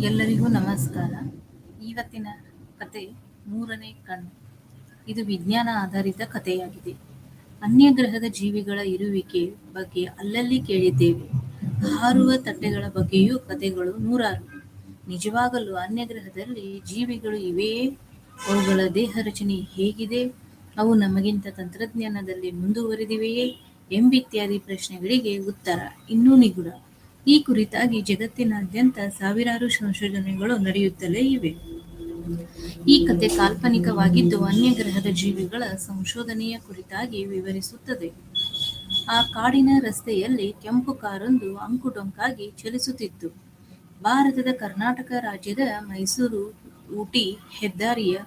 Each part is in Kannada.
ಎಲ್ಲರಿಗೂ ನಮಸ್ಕಾರ. ಇವತ್ತಿನ ಕತೆ ಮೂರನೇ ಕಣ್ಣು. ಇದು ವಿಜ್ಞಾನ ಆಧಾರಿತ ಕಥೆಯಾಗಿದೆ. ಅನ್ಯ ಗ್ರಹದ ಜೀವಿಗಳ ಇರುವಿಕೆ ಬಗ್ಗೆ ಅಲ್ಲಲ್ಲಿ ಕೇಳಿದ್ದೇವೆ. ಹಾರುವ ತಟ್ಟೆಗಳ ಬಗ್ಗೆಯೂ ಕಥೆಗಳು ನೂರಾರು. ನಿಜವಾಗಲೂ ಅನ್ಯ ಗ್ರಹದಲ್ಲಿ ಜೀವಿಗಳು ಇವೆಯೇ ಅವುಗಳ ದೇಹ ರಚನೆ ಹೇಗಿದೆ? ಅವು ನಮಗಿಂತ ತಂತ್ರಜ್ಞಾನದಲ್ಲಿ ಮುಂದುವರೆದಿವೆಯೇ? ಎಂಬಿತ್ಯಾದಿ ಪ್ರಶ್ನೆಗಳಿಗೆ ಉತ್ತರ. ಇನ್ನೂ ನಿಗೂಢ. ಈ ಕುರಿತಾಗಿ ಜಗತ್ತಿನಾದ್ಯಂತ ಸಾವಿರಾರು ಸಂಶೋಧನೆಗಳು ನಡೆಯುತ್ತಲೇ ಇವೆ. ಈ ಕತೆ ಕಾಲ್ಪನಿಕವಾಗಿದ್ದು ಅನ್ಯ ಗ್ರಹದ ಜೀವಿಗಳ ಸಂಶೋಧನೆಯ ಕುರಿತಾಗಿ ವಿವರಿಸುತ್ತದೆ. ಆ ಕಾಡಿನ ರಸ್ತೆಯಲ್ಲಿ ಕೆಂಪು ಕಾರೊಂದು ಅಂಕುಡೊಂಕಾಗಿ ಚಲಿಸುತ್ತಿತ್ತು. ಭಾರತದ ಕರ್ನಾಟಕ ರಾಜ್ಯದ ಮೈಸೂರು ಊಟಿ ಹೆದ್ದಾರಿಯ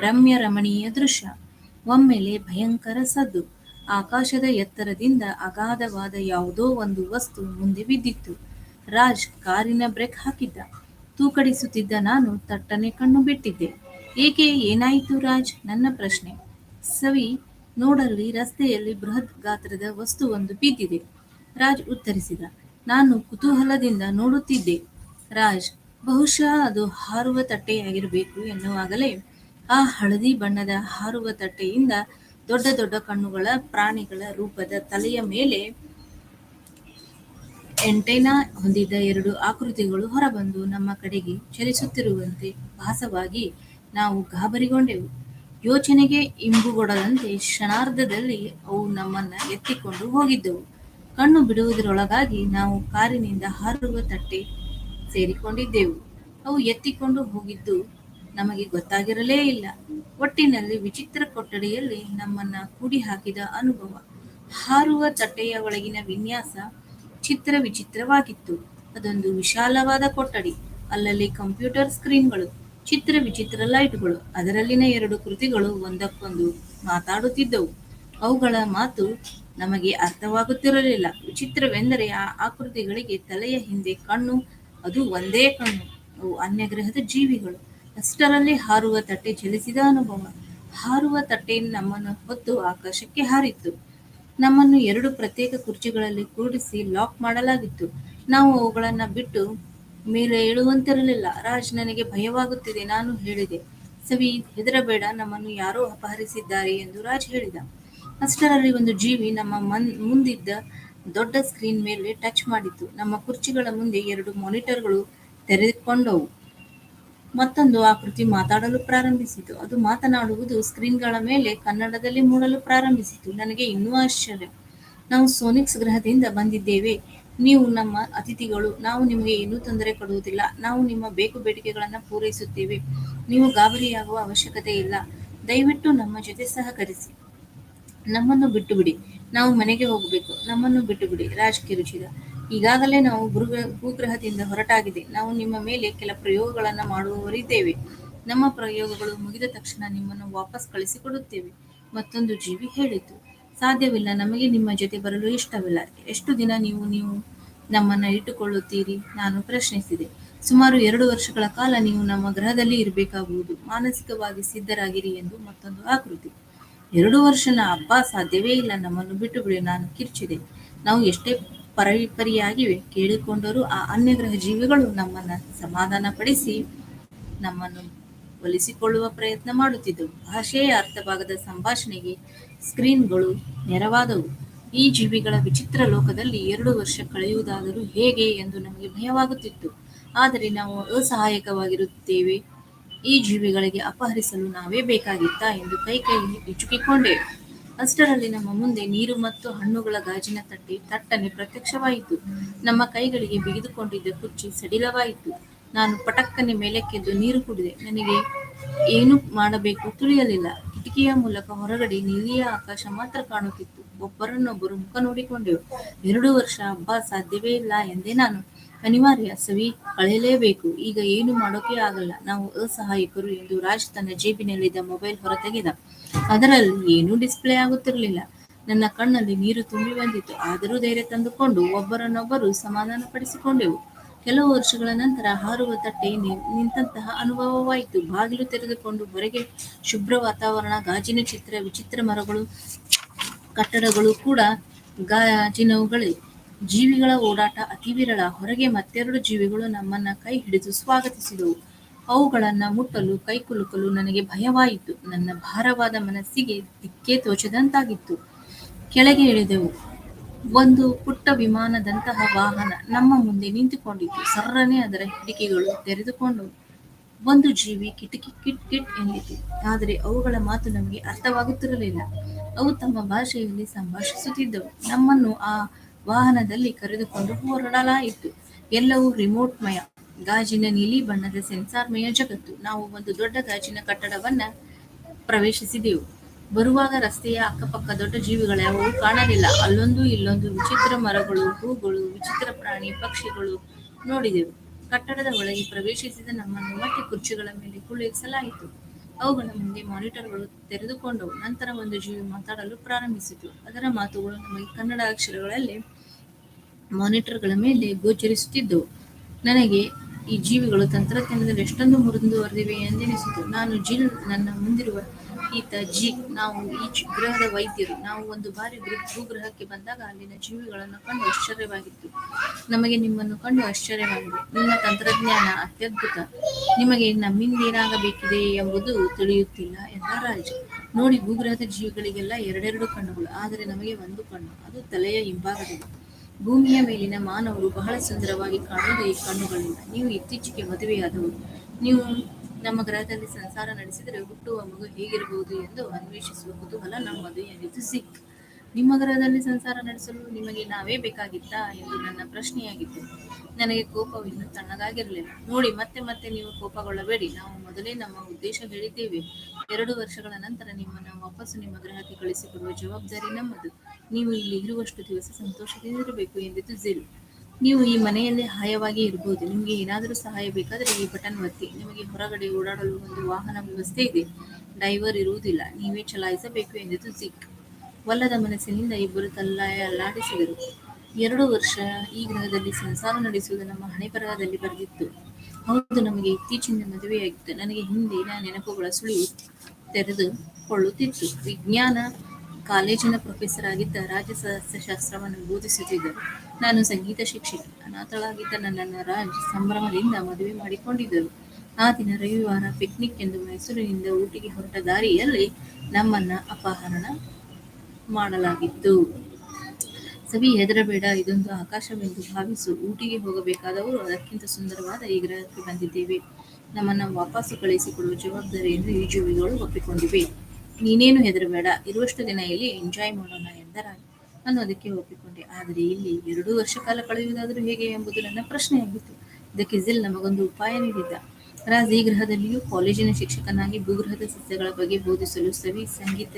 ರಮ್ಯ ರಮಣೀಯ ದೃಶ್ಯ. ಒಮ್ಮೆಲೆ ಭಯಂಕರ ಸದ್ದು. ಆಕಾಶದ ಎತ್ತರದಿಂದ ಅಗಾಧವಾದ ಯಾವುದೋ ಒಂದು ವಸ್ತು ಮುಂದೆ ಬಿದ್ದಿತ್ತು. ರಾಜ್ ಕಾರಿನ ಬ್ರೇಕ್ ಹಾಕಿದ್ದ. ತೂಕಡಿಸುತ್ತಿದ್ದ ನಾನು ತಟ್ಟನೆ ಕಣ್ಣು ಬಿಟ್ಟಿದ್ದೆ. ಏಕೆ ಏನಾಯಿತು ರಾಜ್? ನನ್ನ ಪ್ರಶ್ನೆ. ಸವಿ, ನೋಡಲ್ಲಿ ರಸ್ತೆಯಲ್ಲಿ ಬೃಹತ್ ಗಾತ್ರದ ವಸ್ತುವೊಂದು ಬಿದ್ದಿದೆ. ರಾಜ್ ಉತ್ತರಿಸಿದ. ನಾನು ಕುತೂಹಲದಿಂದ ನೋಡುತ್ತಿದ್ದೆ. ರಾಜ್, ಬಹುಶಃ ಅದು ಹಾರುವ ತಟ್ಟೆಯಾಗಿರಬೇಕು ಎನ್ನುವಾಗಲೇ ಆ ಹಳದಿ ಬಣ್ಣದ ಹಾರುವ ತಟ್ಟೆಯಿಂದ ದೊಡ್ಡ ದೊಡ್ಡ ಕಣ್ಣುಗಳ ಪ್ರಾಣಿಗಳ ರೂಪದ ತಲೆಯ ಮೇಲೆ ಎಂಟೈನಾ ಹೊಂದಿದ್ದ ಎರಡು ಆಕೃತಿಗಳು ಹೊರಬಂದು ನಮ್ಮ ಕಡೆಗೆ ಚಲಿಸುತ್ತಿರುವಂತೆ ಭಾಸವಾಗಿ ನಾವು ಗಾಬರಿಗೊಂಡೆವು. ಯೋಚನೆಗೆ ಇಂಬುಗೊಡದಂತೆ ಕ್ಷಣಾರ್ಧದಲ್ಲಿ ಅವು ನಮ್ಮನ್ನ ಎತ್ತಿಕೊಂಡು ಹೋಗಿದ್ದವು. ಕಣ್ಣು ಬಿಡುವುದರೊಳಗಾಗಿ ನಾವು ಕಾರಿನಿಂದ ಹಾರುವ ತಟ್ಟೆ ಸೇರಿಕೊಂಡಿದ್ದೆವು. ಅವು ಎತ್ತಿಕೊಂಡು ಹೋಗಿದ್ದು ನಮಗೆ ಗೊತ್ತಾಗಿರಲೇ ಇಲ್ಲ. ಒಟ್ಟಿನಲ್ಲಿ ವಿಚಿತ್ರ ಕೊಠಡಿಯಲ್ಲಿ ನಮ್ಮನ್ನ ಕೂಡಿ ಹಾಕಿದ ಅನುಭವ. ಹಾರುವ ತಟ್ಟೆಯ ಒಳಗಿನ ವಿನ್ಯಾಸ ಚಿತ್ರ ವಿಚಿತ್ರವಾಗಿತ್ತು. ಅದೊಂದು ವಿಶಾಲವಾದ ಕೊಠಡಿ. ಅಲ್ಲಲ್ಲಿ ಕಂಪ್ಯೂಟರ್ ಸ್ಕ್ರೀನ್ಗಳು, ಚಿತ್ರ ವಿಚಿತ್ರ ಲೈಟ್ಗಳು, ಅದರಲ್ಲಿನ ಎರಡು ಕೃತಿಗಳು ಒಂದಕ್ಕೊಂದು ಮಾತಾಡುತ್ತಿದ್ದವು. ಅವುಗಳ ಮಾತು ನಮಗೆ ಅರ್ಥವಾಗುತ್ತಿರಲಿಲ್ಲ. ವಿಚಿತ್ರವೆಂದರೆ ಆ ಆಕೃತಿಗಳಿಗೆ ತಲೆಯ ಹಿಂದೆ ಕಣ್ಣು, ಅದು ಒಂದೇ ಕಣ್ಣು, ಅವು ಅನ್ಯಗ್ರಹದ ಜೀವಿಗಳು. ಅಷ್ಟರಲ್ಲಿ ಹಾರುವ ತಟ್ಟೆ ಚಲಿಸಿದ ಅನುಭವ. ಹಾರುವ ತಟ್ಟೆ ನಮ್ಮನ್ನು ಹೊತ್ತು ಆಕಾಶಕ್ಕೆ ಹಾರಿತ್ತು. ನಮ್ಮನ್ನು ಎರಡು ಪ್ರತ್ಯೇಕ ಕುರ್ಚಿಗಳಲ್ಲಿ ಕೂಡಿಸಿ ಲಾಕ್ ಮಾಡಲಾಗಿತ್ತು. ನಾವು ಅವುಗಳನ್ನ ಬಿಟ್ಟು ಮೇಲೆ ಏಳುವಂತಿರಲಿಲ್ಲ. ರಾಜ್ ನನಗೆ ಭಯವಾಗುತ್ತಿದೆ, ನಾನು ಹೇಳಿದೆ. ಸವಿ, ಹೆದರಬೇಡ, ನಮ್ಮನ್ನು ಯಾರೋ ಅಪಹರಿಸಿದ್ದಾರೆ ಎಂದು ರಾಜ್ ಹೇಳಿದ. ಅಷ್ಟರಲ್ಲಿ ಒಂದು ಜೀವಿ ನಮ್ಮ ಮನ್, ಮುಂದಿದ್ದ ದೊಡ್ಡ ಸ್ಕ್ರೀನ್ ಮೇಲೆ ಟಚ್ ಮಾಡಿತು ನಮ್ಮ ಕುರ್ಚಿಗಳ ಮುಂದೆ ಎರಡು ಮಾನಿಟರ್ಗಳು ತೆರೆದುಕೊಂಡವು. ಮತ್ತೊಂದು ಆಕೃತಿ ಮಾತಾಡಲು ಪ್ರಾರಂಭಿಸಿತು. ಅದು ಮಾತನಾಡುವುದು ಸ್ಕ್ರೀನ್ಗಳ ಮೇಲೆ ಕನ್ನಡದಲ್ಲಿ ಮೂಡಲು ಪ್ರಾರಂಭಿಸಿತು. ನನಗೆ ಇನ್ನೂ ಆಶ್ಚರ್ಯ. ನಾವು ಸೋನಿಕ್ಸ್ ಗ್ರಹದಿಂದ ಬಂದಿದ್ದೇವೆ. ನೀವು ನಮ್ಮ ಅತಿಥಿಗಳು. ನಾವು ನಿಮಗೆ ಏನೂ ತೊಂದರೆ ಕೊಡುವುದಿಲ್ಲ. ನಾವು ನಿಮ್ಮ ಬೇಕು ಬೇಡಿಕೆಗಳನ್ನು ಪೂರೈಸುತ್ತೇವೆ. ನೀವು ಗಾಬರಿಯಾಗುವ ಅವಶ್ಯಕತೆ ಇಲ್ಲ. ದಯವಿಟ್ಟು ನಮ್ಮ ಜೊತೆ ಸಹಕರಿಸಿ. ನಮ್ಮನ್ನು ಬಿಟ್ಟು ಬಿಡಿ ನಾವು ಮನೆಗೆ ಹೋಗಬೇಕು. ನಮ್ಮನ್ನು ಬಿಟ್ಟು ಬಿಡಿ ರಾಜ್ ಈಗಾಗಲೇ ನಾವು ಭೂಗ್ರಹ ಭೂಗ್ರಹದಿಂದ ಹೊರಟಾಗಿದೆ. ನಾವು ನಿಮ್ಮ ಮೇಲೆ ಕೆಲ ಪ್ರಯೋಗಗಳನ್ನು ಮಾಡುವವರಿದ್ದೇವೆ. ನಮ್ಮ ಪ್ರಯೋಗಗಳು ಮುಗಿದ ತಕ್ಷಣ ನಿಮ್ಮನ್ನು ವಾಪಸ್ ಕಳಿಸಿಕೊಡುತ್ತೇವೆ. ಮತ್ತೊಂದು ಜೀವಿ ಹೇಳಿತು, ಸಾಧ್ಯವಿಲ್ಲ, ನಮಗೆ ನಿಮ್ಮ ಜೊತೆ ಬರಲು ಇಷ್ಟವಿಲ್ಲ. ಎಷ್ಟು ದಿನ ನೀವು ನೀವು ನಮ್ಮನ್ನ ಇಟ್ಟುಕೊಳ್ಳುತ್ತೀರಿ? ನಾನು ಪ್ರಶ್ನಿಸಿದೆ. ಸುಮಾರು ಎರಡು ವರ್ಷಗಳ ಕಾಲ ನೀವು ನಮ್ಮ ಗ್ರಹದಲ್ಲಿ ಇರಬೇಕಾಗುವುದು. ಮಾನಸಿಕವಾಗಿ ಸಿದ್ಧರಾಗಿರಿ ಎಂದು ಮತ್ತೊಂದು ಆಕೃತಿ. ಎರಡು ವರ್ಷನ ಹಬ್ಬ ಸಾಧ್ಯವೇ ಇಲ್ಲ, ನಮ್ಮನ್ನು ಬಿಟ್ಟು ಬಿಡಿ ನಾನು ಕಿರ್ಚಿದೆ. ನಾವು ಎಷ್ಟೇ ಪರವಿಪರಿಯಾಗಿವೆ. ಕೇಳಿಕೊಂಡರೂ ಆ ಅನ್ಯಗ್ರಹ ಜೀವಿಗಳು ನಮ್ಮನ್ನ ಸಮಾಧಾನ ಪಡಿಸಿ ನಮ್ಮನ್ನು ಒಲಿಸಿಕೊಳ್ಳುವ ಪ್ರಯತ್ನ ಮಾಡುತ್ತಿದ್ದವು ಭಾಷೆಯ ಅರ್ಥಭಾಗದ ಸಂಭಾಷಣೆಗೆ ಸ್ಕ್ರೀನ್ಗಳು ನೆರವಾದವು. ಈ ಜೀವಿಗಳ ವಿಚಿತ್ರ ಲೋಕದಲ್ಲಿ ಎರಡು ವರ್ಷ ಕಳೆಯುವುದಾದರೂ ಹೇಗೆ ಎಂದು ನಮಗೆ ಭಯವಾಗುತ್ತಿತ್ತು. ಆದರೆ ನಾವು ಅಸಹಾಯಕವಾಗಿರುತ್ತೇವೆ. ಈ ಜೀವಿಗಳಿಗೆ ಅಪಹರಿಸಲು ನಾವೇ ಬೇಕಾಗಿತ್ತಾ ಎಂದು ಕೈ ಕೈ ಇಚುಕಿಕೊಂಡೆವು ಅಷ್ಟರಲ್ಲಿ ನಮ್ಮ ಮುಂದೆ ನೀರು ಮತ್ತು ಹಣ್ಣುಗಳ ಗಾಜಿನ ತಟ್ಟೆ ತಟ್ಟನೆ ಪ್ರತ್ಯಕ್ಷವಾಯಿತು. ನಮ್ಮ ಕೈಗಳಿಗೆ ಬಿಗಿದುಕೊಂಡಿದ್ದ ಕುರ್ಚಿ ಸಡಿಲವಾಯಿತು. ನಾನು ಪಟಕ್ಕನೆ ಮೇಲಕ್ಕೆದ್ದು ನೀರು ಕುಡಿದೆ. ನನಗೆ ಏನು ಮಾಡಬೇಕು ತಿಳಿಯಲಿಲ್ಲ. ಕಿಟಕಿಯ ಮೂಲಕ ಹೊರಗಡೆ ನೀಲಿಯ ಆಕಾಶ ಮಾತ್ರ ಕಾಣುತ್ತಿತ್ತು. ಒಬ್ಬರನ್ನೊಬ್ಬರು ಮುಖ ನೋಡಿಕೊಂಡೆವು. ಎರಡು ವರ್ಷ ಹಬ್ಬ ಸಾಧ್ಯವೇ ಇಲ್ಲ ಎಂದೇ ನಾನು ಅನಿವಾರ್ಯ, ಸವಿ. ಕಳೆಯಲೇಬೇಕು ಈಗ ಏನು ಮಾಡೋಕೆ ಆಗಲ್ಲ. ನಾವು ಅಸಹಾಯಕರು ಎಂದು ರಾಜ್ ತನ್ನ ಜೇಬಿನಲ್ಲಿದ್ದ ಮೊಬೈಲ್ ಹೊರತೆಗೆದ. ಅದರಲ್ಲಿ ಏನೂ ಡಿಸ್ಪ್ಲೇ ಆಗುತ್ತಿರಲಿಲ್ಲ. ನನ್ನ ಕಣ್ಣಲ್ಲಿ ನೀರು ತುಂಬಿ ಬಂದಿತ್ತು. ಆದರೂ ಧೈರ್ಯ ತಂದುಕೊಂಡು ಒಬ್ಬರನ್ನೊಬ್ಬರು ಸಮಾಧಾನಪಡಿಸಿಕೊಂಡೆವು. ಕೆಲವು ವರ್ಷಗಳ ನಂತರ ಹಾರುವ ತಟ್ಟೆ ನಿಂತಹ ಅನುಭವವಾಯಿತು. ಬಾಗಿಲು ತೆರೆದುಕೊಂಡು ಹೊರಗೆ ಶುಭ್ರ ವಾತಾವರಣ, ಗಾಜಿನ ಚಿತ್ರ, ವಿಚಿತ್ರ ಮರಗಳು, ಕಟ್ಟಡಗಳು ಕೂಡ ಗಾಜಿನವುಗಳೇ. ಜೀವಿಗಳ ಓಡಾಟ ಅತಿ ವಿರಳ ಹೊರಗೆ ಮತ್ತೆರಡು ಜೀವಿಗಳು ನಮ್ಮನ್ನ ಕೈ ಹಿಡಿದು ಸ್ವಾಗತಿಸಿದವು. ಅವುಗಳನ್ನ ಮುಟ್ಟಲು ಕೈಕುಲುಕಲು ನನಗೆ ಭಯವಾಯಿತು. ನನ್ನ ಭಾರವಾದ ಮನಸ್ಸಿಗೆ ದಿಕ್ಕೇ ತೋಚದಂತಾಗಿತ್ತು. ಕೆಳಗೆ ಇಳಿದೆವು. ಒಂದು ಪುಟ್ಟ ವಿಮಾನದಂತಹ ವಾಹನ ನಮ್ಮ ಮುಂದೆ ನಿಂತುಕೊಂಡಿತ್ತು. ಸರ್ರನೆ ಅದರ ಹಿಡಿಕೆಗಳು ತೆರೆದುಕೊಂಡು ಒಂದು ಜೀವಿ ಕಿಟಕಿ ಕಿಟ್ ಕಿಟ್ ಎಂದಿತು. ಆದರೆ ಅವುಗಳ ಮಾತು ನಮಗೆ ಅರ್ಥವಾಗುತ್ತಿರಲಿಲ್ಲ. ಅವು ತಮ್ಮ ಭಾಷೆಯಲ್ಲಿ ಸಂಭಾಷಿಸುತ್ತಿದ್ದವು. ನಮ್ಮನ್ನು ಆ ವಾಹನದಲ್ಲಿ ಕರೆದುಕೊಂಡು ಹೊರಡಲಾಯಿತು. ಎಲ್ಲವೂ ರಿಮೋಟ್ ಮಯ ಗಾಜಿನ ನೀಲಿ ಬಣ್ಣದ ಸೆನ್ಸಾರ್ಮಯ ಜಗತ್ತು. ನಾವು ಒಂದು ದೊಡ್ಡ ಗಾಜಿನ ಕಟ್ಟಡವನ್ನ ಪ್ರವೇಶಿಸಿದೆವು. ಬರುವಾಗ ರಸ್ತೆಯ ಅಕ್ಕಪಕ್ಕ ದೊಡ್ಡ ಜೀವಿಗಳ್ಯಾವೂ ಕಾಣಲಿಲ್ಲ. ಅಲ್ಲೊಂದು ಇಲ್ಲೊಂದು ವಿಚಿತ್ರ ಮರಗಳು, ಹೂಗಳು, ವಿಚಿತ್ರ ಪ್ರಾಣಿ, ಪಕ್ಷಿಗಳು ನೋಡಿದೆವು. ಕಟ್ಟಡದ ಒಳಗೆ ಪ್ರವೇಶಿಸಿದ ನಮ್ಮನ್ನು ಮತ್ತೆ ಕುರ್ಚಿಗಳ ಮೇಲೆ ಕುಳ್ಳಿರಿಸಲಾಯಿತು. ಅವುಗಳ ಮುಂದೆ ಮಾನಿಟರ್ಗಳು ತೆರೆದುಕೊಂಡವು ನಂತರ ಒಂದು ಜೀವಿ ಮಾತಾಡಲು ಪ್ರಾರಂಭಿಸಿತು. ಅದರ ಮಾತುಗಳು ನಮಗೆ ಕನ್ನಡ ಅಕ್ಷರಗಳಲ್ಲಿ ಮಾನಿಟರ್ಗಳ ಮೇಲೆ ಗೋಚರಿಸುತ್ತಿದ್ದವು ನನಗೆ ಈ ಜೀವಿಗಳು ತಂತ್ರಜ್ಞಾನದಲ್ಲಿ ಎಷ್ಟೊಂದು ಮುಂದುವರೆದಿವೆ ಎಂದೆನಿಸಿತು. ನಾನು ಜಿಲ್ ನನ್ನ ಮುಂದಿರುವ ಈತ ಜಿ ನಾವು ಈ ಗ್ರಹದ ವೈದ್ಯರು, ನಾವು ಒಂದು ಬಾರಿ ಭೂಗ್ರಹಕ್ಕೆ ಬಂದಾಗ ಅಲ್ಲಿನ ಜೀವಿಗಳನ್ನು ಕಂಡು ಆಶ್ಚರ್ಯವಾಗಿತ್ತು. ನಮಗೆ ನಿಮ್ಮನ್ನು ಕಂಡು ಆಶ್ಚರ್ಯವಾಗಿದೆ. ನಿಮ್ಮ ತಂತ್ರಜ್ಞಾನ ಅತ್ಯದ್ಭುತ. ನಿಮಗೆ ನಮ್ಮಿಂದೇನಾಗಬೇಕಿದೆ ಎಂಬುದು ತಿಳಿಯುತ್ತಿಲ್ಲ ಎಂದ ರಾಜ. ನೋಡಿ, ಭೂಗ್ರಹದ ಜೀವಿಗಳಿಗೆಲ್ಲ ಎರಡೆರಡು ಕಣ್ಣುಗಳು, ಆದರೆ ನಮಗೆ ಒಂದು ಕಣ್ಣು, ಅದು ತಲೆಯ ಹಿಂಭಾಗದಲ್ಲಿ. ಭೂಮಿಯ ಮೇಲಿನ ಮಾನವರು ಬಹಳ ಸುಂದರವಾಗಿ ಕಾಣುವುದು ಈ ಕಣ್ಣುಗಳಿಂದ. ನೀವು ಇತ್ತೀಚೆಗೆ ಮದುವೆಯಾದವರು. ನೀವು ನಮ್ಮ ಗ್ರಹದಲ್ಲಿ ಸಂಸಾರ ನಡೆಸಿದರೆ ಹುಟ್ಟುವ ಮಗು ಹೇಗಿರಬಹುದು ಎಂದು ಅನ್ವೇಷಿಸುವ ಕುತೂಹಲ ನಮ್ಮದು ಎಂದಿತು ಸಿಕ್ ನಿಮ್ಮ ಗ್ರಹದಲ್ಲಿ ಸಂಸಾರ ನಡೆಸಲು ನಿಮಗೆ ನಾವೇ ಬೇಕಾಗಿತ್ತಾ ಎಂದು ನನ್ನ ಪ್ರಶ್ನೆಯಾಗಿತ್ತು. ನನಗೆ ಕೋಪವಿನ್ನೂ ತಣ್ಣಗಾಗಿರಲಿಲ್ಲ. ನೋಡಿ, ಮತ್ತೆ ಮತ್ತೆ ನೀವು ಕೋಪಗೊಳ್ಳಬೇಡಿ. ನಾವು ಮೊದಲೇ ನಮ್ಮ ಉದ್ದೇಶ ಹೇಳಿದ್ದೇವೆ. ಎರಡು ವರ್ಷಗಳ ನಂತರ ನಿಮ್ಮನ್ನು ವಾಪಸ್ಸು ನಿಮ್ಮ ಗ್ರಹಕ್ಕೆ ಕಳಿಸಿಕೊಡುವ ಜವಾಬ್ದಾರಿ ನಮ್ಮದು. ನೀವು ಇಲ್ಲಿ ಇರುವಷ್ಟು ದಿವಸ ಸಂತೋಷದಿಂದಿರಬೇಕು ಎಂದಿತು ಜಿಲ್ ನೀವು ಈ ಮನೆಯಲ್ಲಿ ಹಾಯವಾಗಿ ಇರಬಹುದು ನಿಮಗೆ ಏನಾದರೂ ಸಹಾಯ ಬೇಕಾದರೆ ಈ ಬಟನ್ ಒತ್ತಿ. ನಿಮಗೆ ಹೊರಗಡೆ ಓಡಾಡಲು ಒಂದು ವಾಹನ ವ್ಯವಸ್ಥೆ ಇದೆ. ಡೈವರ್ ಇರುವುದಿಲ್ಲ. ನೀವೇ ಚಲಾಯಿಸಬೇಕು ಎಂದಿತು ಜಿಕ್ ಒಲ್ಲದ ಮನಸ್ಸಿನಿಂದ ಇಬ್ಬರು ತಲ್ಲಾಯ ಅಲ್ಲಾಡಿಸಿದರು. ಎರಡು ವರ್ಷ ಈ ಗ್ರಹದಲ್ಲಿ ಸಂಸಾರ ನಡೆಸುವುದು ನಮ್ಮ ಹಣೆ ಬರಹದಲ್ಲಿ ಬರೆದಿತ್ತು. ಹೌದು, ನಮಗೆ ಇತ್ತೀಚಿನ ಮದುವೆಯಾಗಿತ್ತು. ನನಗೆ ಹಿಂದಿನ ನೆನಪುಗಳ ಸುಳಿವು ತೆರೆದುಕೊಳ್ಳುತ್ತಿತ್ತು ವಿಜ್ಞಾನ ಕಾಲೇಜಿನ ಪ್ರೊಫೆಸರ್ ಆಗಿದ್ದ ರಾಜ್ಯ ಶಾಸ್ತ್ರವನ್ನು ಬೋಧಿಸುತ್ತಿದ್ದರು. ನಾನು ಸಂಗೀತ ಶಿಕ್ಷಕಿ. ಅನಾಥಳಾಗಿದ್ದ ನನ್ನನ್ನು ರಾಜ್ ಸಂಭ್ರಮದಿಂದ ಮದುವೆ ಮಾಡಿಕೊಂಡಿದ್ದರು. ಆ ದಿನ ರವಿವಾರ ಪಿಕ್ನಿಕ್ ಎಂದು ಮೈಸೂರಿನಿಂದ ಊಟಿಗೆ ಹೊರಟ ದಾರಿಯಲ್ಲಿ ನಮ್ಮನ್ನ ಅಪಹರಣ ಮಾಡಲಾಗಿತ್ತು. ಸವಿ ಹೆದರಬೇಡ, ಇದೊಂದು ಆಕಾಶವೆಂದು ಭಾವಿಸು. ಊಟಿಗೆ ಹೋಗಬೇಕಾದವರು ಅದಕ್ಕಿಂತ ಸುಂದರವಾದ ಈ ಗ್ರಹಕ್ಕೆ ಬಂದಿದ್ದೇವೆ. ನಮ್ಮನ್ನ ವಾಪಸ್ಸು ಕಳಿಸಿಕೊಡುವ ಜವಾಬ್ದಾರಿಯನ್ನು ಈ ಜೀವಿಗಳು ಒಪ್ಪಿಕೊಂಡಿವೆ. ನೀನೇನು ಹೆದರಬೇಡ. ಇರುವಷ್ಟು ದಿನ ಇಲ್ಲಿ ಎಂಜಾಯ್ ಮಾಡೋಣ ಎಂದರ ನಾನು ಅದಕ್ಕೆ ಒಪ್ಪಿಕೊಂಡೆ. ಆದರೆ ಇಲ್ಲಿ ಎರಡು ವರ್ಷ ಕಾಲ ಕಳೆಯುವುದಾದರೂ ಹೇಗೆ ಎಂಬುದು ನನ್ನ ಪ್ರಶ್ನೆಯಾಗಿತ್ತು. ಇದಕ್ಕೆ ಜಿಲ್ ನಮಗೊಂದು ಉಪಾಯ ನೀಡಿದ್ದ. ರಾಜ್ ಈ ಗ್ರಹದಲ್ಲಿಯೂ ಕಾಲೇಜಿನ ಶಿಕ್ಷಕನಾಗಿ ಭೂಗ್ರಹದ ಸಸ್ಯಗಳ ಬಗ್ಗೆ ಬೋಧಿಸಲು ಸವಿ ಸಂಗೀತ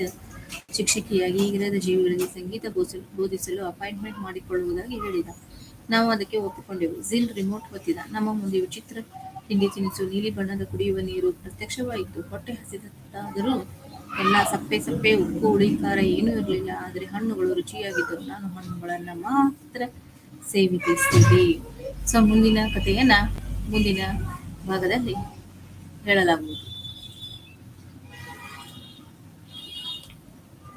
ಶಿಕ್ಷಕಿಯಾಗಿ ಈ ಗ್ರಹದ ಜೀವಿಗಳಿಗೆ ಸಂಗೀತ ಬೋಧಿಸಲು ಬೋಧಿಸಲು ಅಪಾಯಿಂಟ್ಮೆಂಟ್ ಮಾಡಿಕೊಳ್ಳುವುದಾಗಿ ಹೇಳಿದ. ನಾವು ಅದಕ್ಕೆ ಒಪ್ಪಿಕೊಂಡೆವು. ಜಿಲ್ ರಿಮೋಟ್ ಹೊತ್ತಿದ ನಮ್ಮ ಮುಂದೆ ವಿಚಿತ್ರ ತಿಂಡಿ ತಿನಿಸು, ನೀಲಿ ಬಣ್ಣದ ಕುಡಿಯುವ ನೀರು ಪ್ರತ್ಯಕ್ಷವಾಯಿತು. ಹೊಟ್ಟೆ ಹಸಿದಾದರೂ ಎಲ್ಲ ಸಪ್ಪೆ ಸಪ್ಪೆ ಉಪ್ಪು ಹುಳಿ ಖಾರ ಏನೂ ಇರಲಿಲ್ಲ, ಆದರೆ ಹಣ್ಣುಗಳು ರುಚಿಯಾಗಿದ್ದವು. ನಾನು ಹಣ್ಣುಗಳನ್ನು ಮಾತ್ರ ಸೇವಿಸಿದೆ ಸೊ ಮುಂದಿನ ಕಥೆಯನ್ನು ಮುಂದಿನ ಭಾಗದಲ್ಲಿ ಹೇಳಲಾಗುವುದು.